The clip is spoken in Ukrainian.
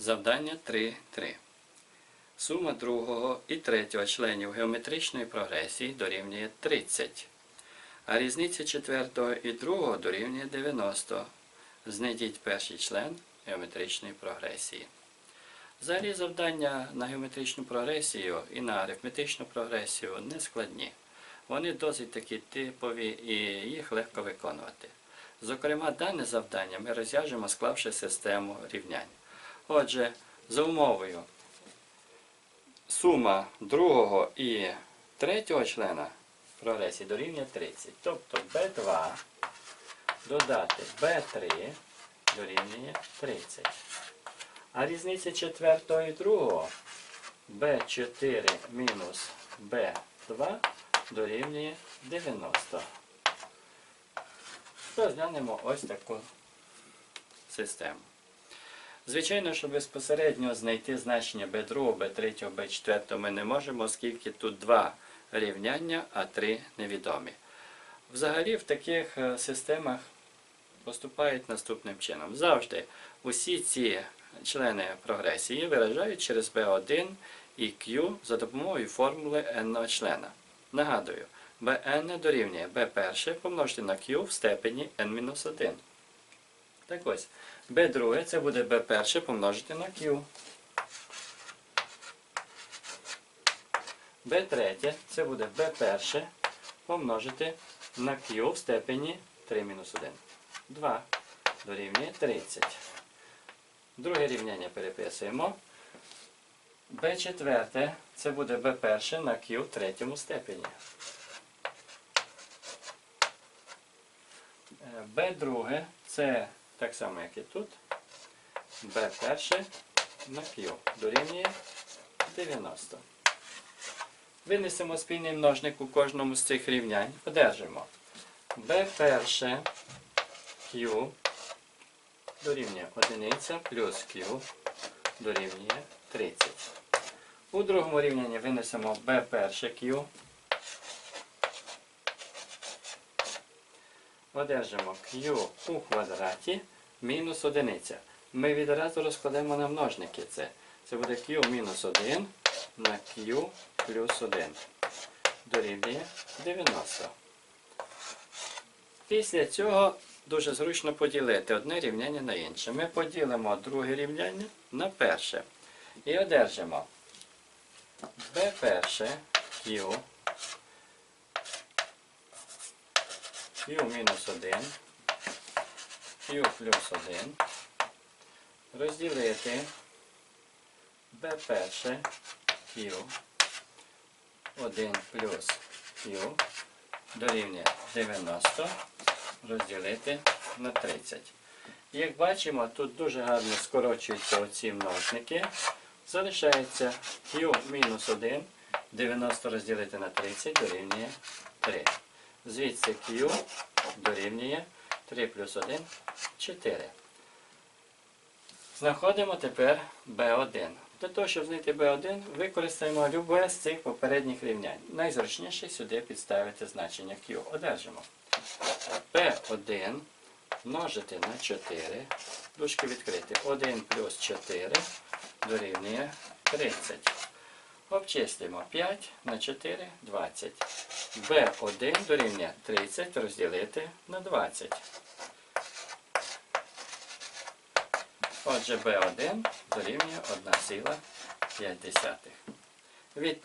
Завдання 3.3. Сума другого і третього членів геометричної прогресії дорівнює 30, а різниця четвертого і другого дорівнює 90. Знайдіть перший член геометричної прогресії. Взагалі завдання на геометричну прогресію і на арифметичну прогресію не складні. Вони досить такі типові і їх легко виконувати. Зокрема, дане завдання ми розв'яжемо, склавши систему рівнянь. Отже, за умовою сума другого і третього члена прогресії дорівнює 30. Тобто b2 додати b3 дорівнює 30. А різниця четвертого і другого b4 мінус b2 дорівнює 90. Розглянемо ось таку систему. Звичайно, що безпосередньо знайти значення b2, b3, b4 ми не можемо, оскільки тут два рівняння, а три невідомі. Взагалі в таких е, системах поступають наступним чином. Завжди усі ці члени прогресії виражають через b1 і q за допомогою формули n члена. Нагадую, bn дорівнює b1 помножити на q в степені n-1. Так ось, b2 це буде b1 помножити на q. b3 це буде b1 помножити на q в степені 3 мінус 1. 2 дорівнює 30. Друге рівняння переписуємо. b4 це буде b1 на q в третьому степені. b2 це так само, як і тут. b1 на q дорівнює 90. Винесемо спільний множник у кожному з цих рівнянь. Одержимо b1 q дорівнює 1 плюс q дорівнює 30. У другому рівнянні винесемо b1q. Одержимо q у квадраті мінус 1. Ми відразу розкладемо на множники це. Це буде q мінус 1 на q плюс 1. Дорівнює 90. Після цього дуже зручно поділити одне рівняння на інше. Ми поділимо друге рівняння на перше. І одержимо b1 q q мінус 1 q плюс 1 розділити b1 q 1 плюс q дорівнює 90 розділити на 30. Як бачимо, тут дуже гарно скорочуються оці множники. Залишається q мінус 1, 90 розділити на 30 дорівнює 3. Звідси q дорівнює 3 плюс 1 4. Знаходимо тепер b1. Для того, щоб знайти b1, використаємо любе з цих попередніх рівнянь. Найзручніше сюди підставити значення q. Одержимо b1 множити на 4, дужки відкриті, 1 плюс 4 дорівнює 30. Обчислимо 5 на 4 20. b1 дорівнює 30 розділити на 20. Отже, b1 дорівнює 1,5. Відповідь